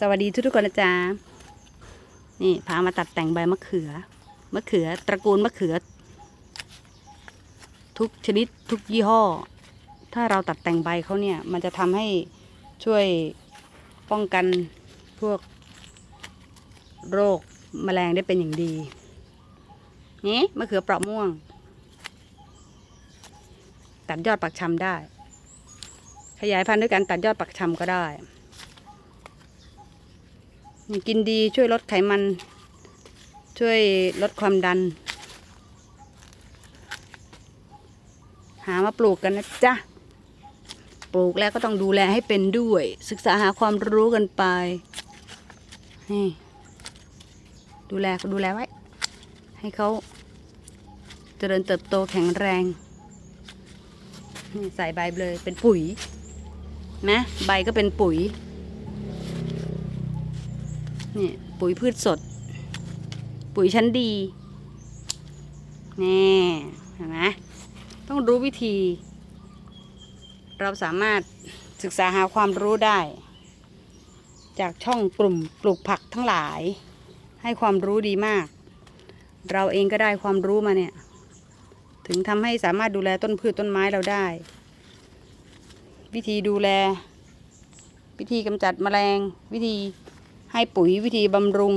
สวัสดีทุกๆคนนะจ๊ะนี่พามาตัดแต่งใบมะเขือ มะเขือตระกูลมะเขือ ทุกชนิดทุกยี่ห้อ ถ้าเราตัดแต่งใบเขาเนี่ย มันจะทำให้ช่วยป้องกันพวกโรคแมลงได้เป็นอย่างดี นี่มะเขือเปราะม่วง ตัดยอดปักชำได้ ขยายพันธุ์ด้วยการตัดยอดปักชำก็ได้ กินดีช่วยลดไขมัน ช่วยลดความดัน หามาปลูกกันนะจ๊ะ ปลูกแล้วก็ต้องดูแลให้เป็นด้วย ศึกษาหาความรู้กันไปนี่ดูแลดูแลไว้ ให้เขาเจริญเติบโตแข็งแรงนี่ใส่ใบเลยเป็นปุ๋ยนะใบก็เป็นปุ๋ย นี่ปุ๋ยพืชสด ปุ๋ยชั้นดีนี่เห็นไหมต้องรู้วิธี เราสามารถศึกษาหาความรู้ได้ จากช่องกลุ่มปลูกผักทั้งหลาย ให้ความรู้ดีมาก เราเองก็ได้ความรู้มาเนี่ย ถึงทำให้สามารถดูแลต้นพืชต้นไม้เราได้ วิธีดูแล วิธีกำจัดแมลง วิธี ให้ปุ๋ยวิธีบำรุง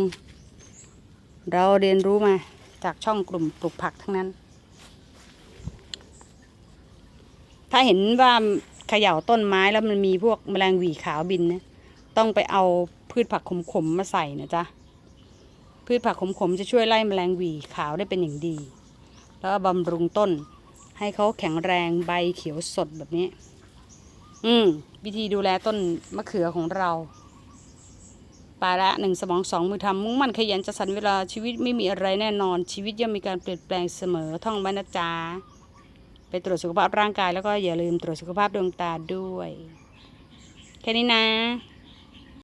เราเรียนรู้มาจากช่องกลุ่มปลูกผักทั้งนั้น ถ้าเห็นว่าเขย่าต้นไม้แล้วมันมีพวกแมลงหวีขาวบินนะต้องไปเอาพืชผักขมๆมาใส่นะจ๊ะพืชผักขมๆจะช่วยไล่แมลงหวีขาวได้เป็นอย่างดี แล้วบำรุงต้น ให้เขาแข็งแรงใบเขียวสดแบบนี้ อืม วิธีดูแลต้นมะเขือของเรา ปาละหนึ่งสมองสองมือทำมุ่งมั่นขยันจะสรรเวลาชีวิตไม่มีอะไรแน่นอน ชีวิตย่อมมีการเปลี่ยนแปลงเสมอท่องไว้นะจ๊ะไปตรวจสุขภาพร่างกายแล้วก็อย่าลืมตรวจสุขภาพดวงตาด้วย แค่นี้นะ